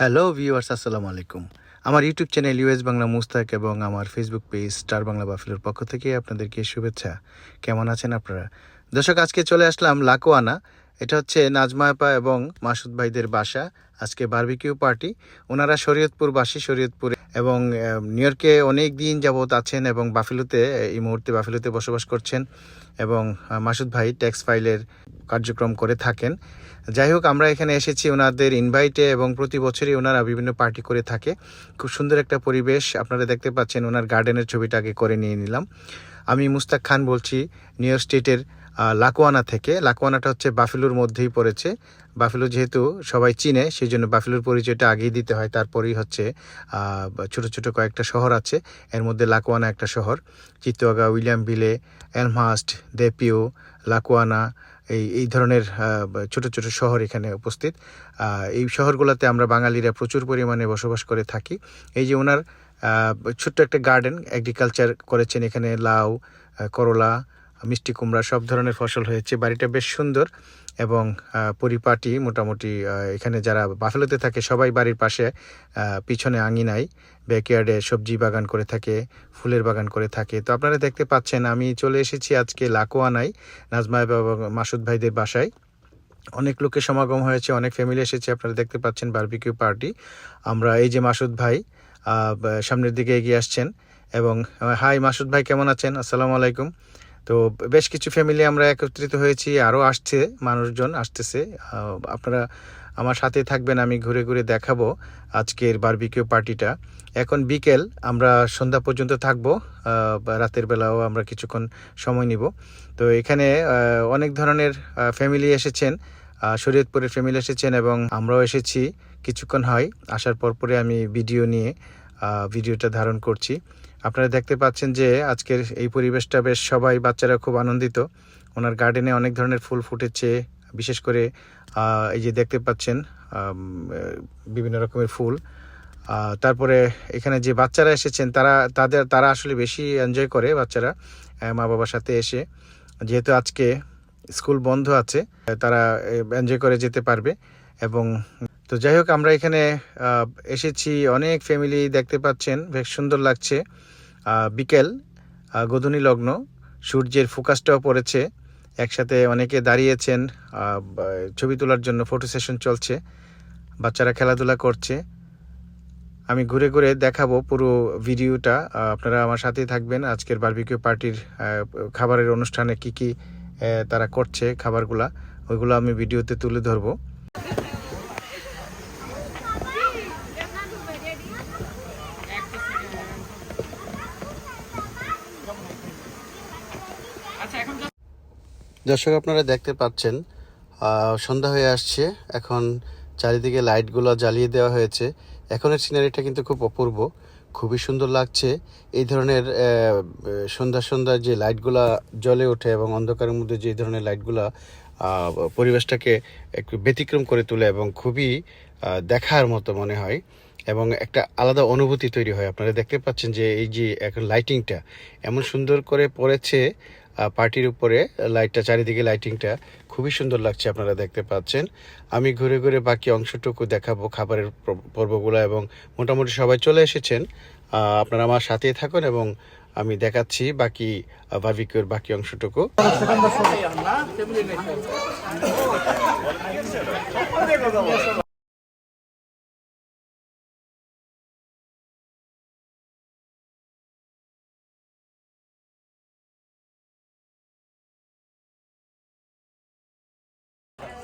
Hello viewers আসসালামু আলাইকুম। আমার YouTube channel US Bangla Mustaq এবং আমার ফেসবুক পেজ স্টার বাংলা বাফিলোর পক্ষ থেকে আপনাদেরকে শুভেচ্ছা। কেমন আছেন আপনারা? দর্শক, আজকে চলে আসলাম লাকোয়ানা এটা হচ্ছে নাজমা আপা এবং মাসুদ ভাইদের বাসা। আজকে বার্বিকিউ পার্টি। ওনারা শরীয়তপুরবাসী শরীয়তপুরে এবং নিউ ইয়র্কে অনেক দিন যাবৎ আছেন এবং বাফিলোতে, এই মুহূর্তে বাফিলোতে বসবাস করছেন এবং মাসুদ ভাই ট্যাক্স ফাইলের কার্যক্রম করে থাকেন। যাই হোক, আমরা এখানে এসেছি ওনাদের ইনভাইটে এবং প্রতি বছরই ওনারা বিভিন্ন পার্টি করে থাকে। খুব সুন্দর একটা পরিবেশ আপনারা দেখতে পাচ্ছেন, ওনার গার্ডেনের ছবিটা আগে করে নিয়ে নিলাম। আমি মুস্তাক খান বলছি, নিউ ইয়র্ক স্টেটের লাকোয়ানা থেকে। লাকোয়ানাটা হচ্ছে বাফেলুর মধ্যেই পড়েছে। বাফেলু যেহেতু সবাই চিনে সেই জন্য বাফেলুর পরিচয়টা আগেই দিতে হয়। তারপরেই হচ্ছে ছোট ছোট কয়েকটা শহর আছে। এর মধ্যে লাকোয়ানা একটা শহর চিত্তোয়াগা উইলিয়াম বিলে এলমহাস্ট, দেপিও, লাকোয়ানা, এই এই ধরনের ছোট ছোট শহর এখানে উপস্থিত। এই শহরগুলোতে আমরা বাঙালিরা প্রচুর পরিমাণে বসবাস করে থাকি। এই যে ওনার ছোট্ট একটা গার্ডেন অ্যাগ্রিকালচার করেছেন এখানে লাউ করলা মিষ্টি কুমড়া সব ধরনের ফসল হয়েছে। বাড়িটা বেশ সুন্দর এবং পরিপাটি মোটামুটি এখানে যারা বাফেলোতে থাকে সবাই বাড়ির পাশে পিছনে আঙিনায় ব্যাকয়ার্ডে সবজি বাগান করে থাকে, ফুলের বাগান করে থাকে। তো আপনারা দেখতে পাচ্ছেন আমি চলে এসেছি আজকে লাকোয়ানায়, নাজমা এবং মাসুদ ভাইদের বাসায়। অনেক লোকের সমাগম হয়েছে, অনেক ফ্যামিলি এসেছে, আপনারা দেখতে পাচ্ছেন বারবিকিউ পার্টি আমরা এই যে মাসুদ ভাই সামনের দিকে এগিয়ে আসছেন এবং হাই মাসুদ ভাই কেমন আছেন? আসসালামু আলাইকুম। তো বেশ কিছু ফ্যামিলি আমরা একত্রিত হয়েছি আরও আসছে, মানুষজন আসতেছে। আপনারা আমার সাথে থাকবেন, আমি ঘুরে ঘুরে দেখাবো আজকের বারবিকিউ পার্টিটা এখন বিকেল, আমরা সন্ধ্যা পর্যন্ত থাকব রাতের বেলাও আমরা কিছুক্ষণ সময় নিব। তো এখানে অনেক ধরনের ফ্যামিলি এসেছেন শরীয়তপুরের ফ্যামিলি এসেছেন এবং আমরাও এসেছি। কিছুক্ষণ হয়, আসার পর পরে আমি ভিডিও নিয়ে ভিডিওটা ধারণ করছি। আপনারা দেখতে পাচ্ছেন যে আজকের এই পরিবেশটা বেশ সবাই বাচ্চারা খুব আনন্দিত। ওনার গার্ডেনে অনেক ধরনের ফুল ফুটেছে, বিশেষ করে এই যে দেখতে পাচ্ছেন বিভিন্ন রকমের ফুল। তারপরে এখানে যে বাচ্চারা এসেছেন, তারা, তাদের, তারা আসলে বেশি এনজয় করে বাচ্চারা মা বাবার সাথে এসে। যেহেতু আজকে স্কুল বন্ধ আছে, তারা এনজয় করে যেতে পারবে এবং, তো যাই হোক, আমরা এখানে এসেছি, অনেক ফ্যামিলি দেখতে পাচ্ছেন, বেশ সুন্দর লাগছে। বিকেল গোধূলি লগ্ন, সূর্যের ফোকাসটাও পড়েছে। একসাথে অনেকে দাঁড়িয়েছেন ছবি তোলার জন্য ফটো সেশন চলছে, বাচ্চারা খেলাধুলা করছে। আমি ঘুরে ঘুরে দেখাবো পুরো ভিডিওটা আপনারা আমার সাথেই থাকবেন। আজকের বারবিকিউ পার্টির খাবারের অনুষ্ঠানে কি কি তারা করছে, খাবারগুলা, ওইগুলো আমি ভিডিওতে তুলে ধরবো। দর্শক আপনারা দেখতে পাচ্ছেন সন্ধ্যা হয়ে আসছে। এখন চারিদিকে লাইটগুলো জ্বালিয়ে দেওয়া হয়েছে। এখনের সিনারিটা কিন্তু খুব অপূর্ব, খুবই সুন্দর লাগছে। এই ধরনের সন্ধ্যা সন্ধ্যা যে লাইটগুলা জ্বলে ওঠে এবং অন্ধকারের মধ্যে যে ধরনের লাইটগুলা পরিবেশটাকে একটু ব্যতিক্রম করে তোলে এবং খুবই দেখার মতো মনে হয় এবং একটা আলাদা অনুভূতি তৈরি হয়। আপনারা দেখতে পাচ্ছেন যে এই যে এখন লাইটিংটা এমন সুন্দর করে পড়েছে পার্টির উপরে লাইটটা, চারিদিকে লাইটিংটা খুবই সুন্দর লাগছে আপনারা দেখতে পাচ্ছেন। আমি ঘুরে ঘুরে বাকি অংশটুকু দেখাবো খাবারের পর্বগুলো এবং মোটামুটি সবাই চলে এসেছেন। আপনারা আমার সাথেই থাকুন এবং আমি দেখাচ্ছি বাকি বার্বিকিউর বাকি অংশটুকু।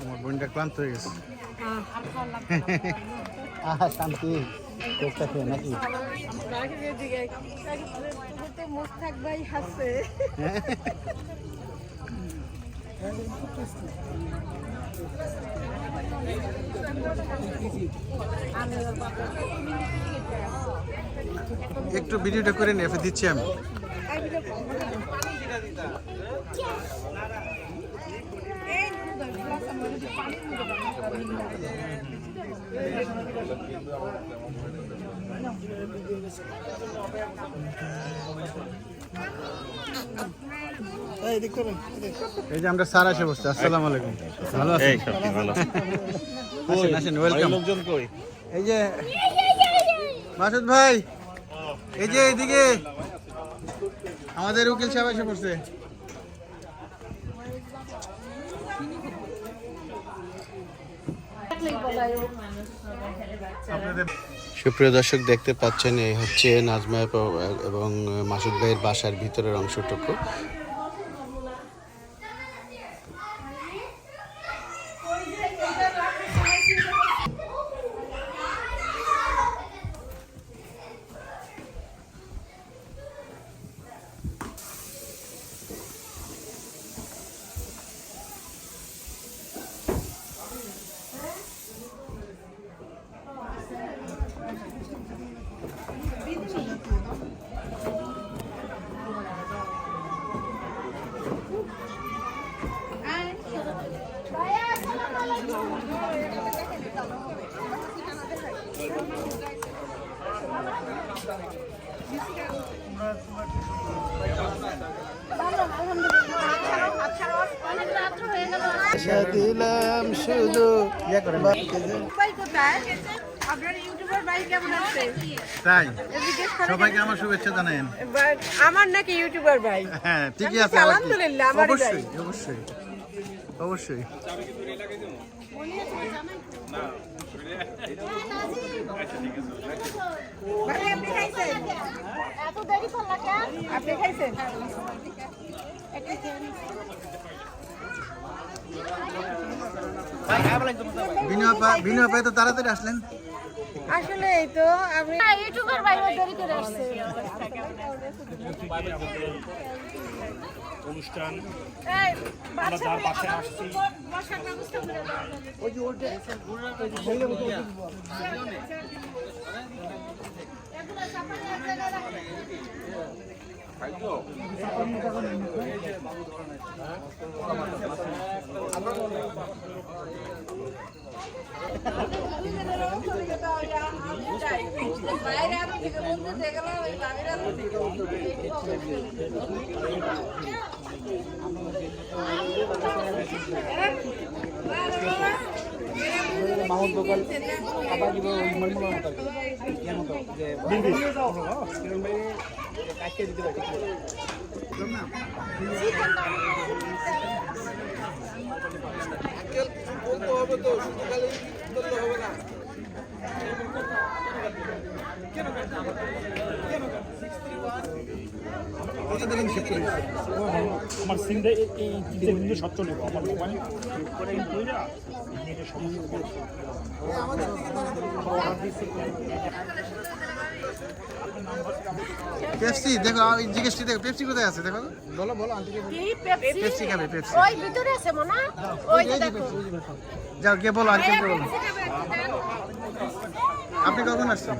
আমার বোনটা ক্লান্ত হয়ে গেছে। আহা শান্তি। কেকটা খেয়ে নাকি? মুস্তাক ভাই হাসে একটু ভিডিওটা করে নিয়ে এফে দিচ্ছি আমি। এই যে আমরা স্যার বসছি আসসালামু আলাইকুম। ভালো আছেন? আসেন আসেন ওয়েলকাম লোকজন কই? এই যে মাসুদ ভাই এই যে এইদিকে। আমাদের উকিল সাহেব এসে পড়ছে সুপ্রিয় দর্শক দেখতে পাচ্ছেন এই হচ্ছে নাজমা এবং মাসুদ ভাইয়ের বাসার ভিতরের অংশটুকু। দিলাম শুধু ভাই কোথায় আপনার ইউটিউবার ভাই। কেমন আছে? তাই? সবাইকে আমার শুভেচ্ছা জানায়েন। আমার নাকি ইউটিউবার ভাই। হ্যাঁ ঠিকই আছে? আলহামদুলিল্লাহ, অবশ্যই অবশ্যই আপনি খাইছেন এত দেরি করলা কেন আপনি খাইছেন বিনয় পা বিনয় পাই তো তাড়াতাড়ি আসলেন। আসলে এই তো আমি ইউটিউবের বাইরে দেরি করে আসছে। অনুষ্ঠান। আমরা যার পাশে আসছি। বসার এগুলো চাপানি এক জায়গায় রাখো। বাইরে আমি থেকে বলতে দেখলাম ওই আমার সিমটা এই বিন্দু সচ্ছ নেব আমার মোবাইল সমস্যা পেপসি দেখো ওই জিজ্ঞেসটি দেখো পেপসি কোথায় আছে? দেখো। বলো বলো আন্টিকে। পেপসি? পেপসি খাবে পেপসি। ওই ভিতরে আছে মনে? ওই দেখো। যাও গিয়ে বলো আন্টিকে বলো। আপনি কখন আসছেন?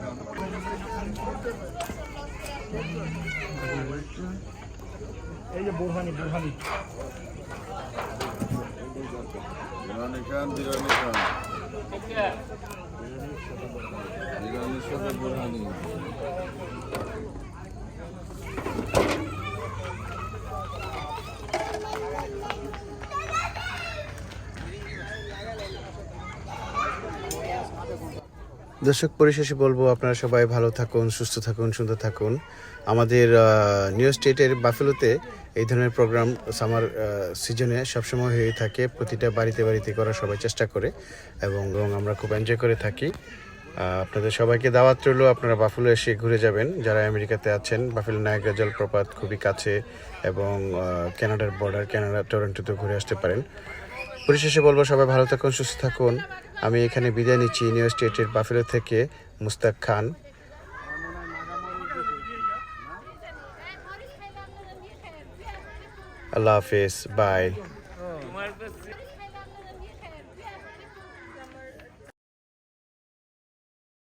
এই যে বোরহানি বোরহানি। বিরিয়ানি খান বিরিয়ানি খান। বিরিয়ানির সাথে বুরহানি দর্শক পরিশেষে বলব আপনারা সবাই ভালো থাকুন সুস্থ থাকুন সুন্দর থাকুন। আমাদের নিউ স্টেটের বাফেলোতে এই ধরনের প্রোগ্রাম সামার সিজনে সবসময় হয়ে থাকে। প্রতিটা বাড়িতে বাড়িতে করার সবাই চেষ্টা করে এবং আমরা খুব এনজয় করে থাকি। আপনাদের সবাইকে দাওয়াত রইল আপনারা বাফেলো এসে ঘুরে যাবেন। যারা আমেরিকাতে আছেন বাফেলো নায়গ্রা জলপ্রপাত খুবই কাছে এবং আহ, কানাডার বর্ডার কানাডা টরন্টোতে ঘুরে আসতে পারেন। পরিশেষে বলব, সবাই ভালো থাকুন, সুস্থ থাকুন। আমি এখানে বিদায় নিচ্ছি নিউ স্টেটের বাফেলো থেকে মুস্তাক খান। আল্লাহ হাফেজ বাই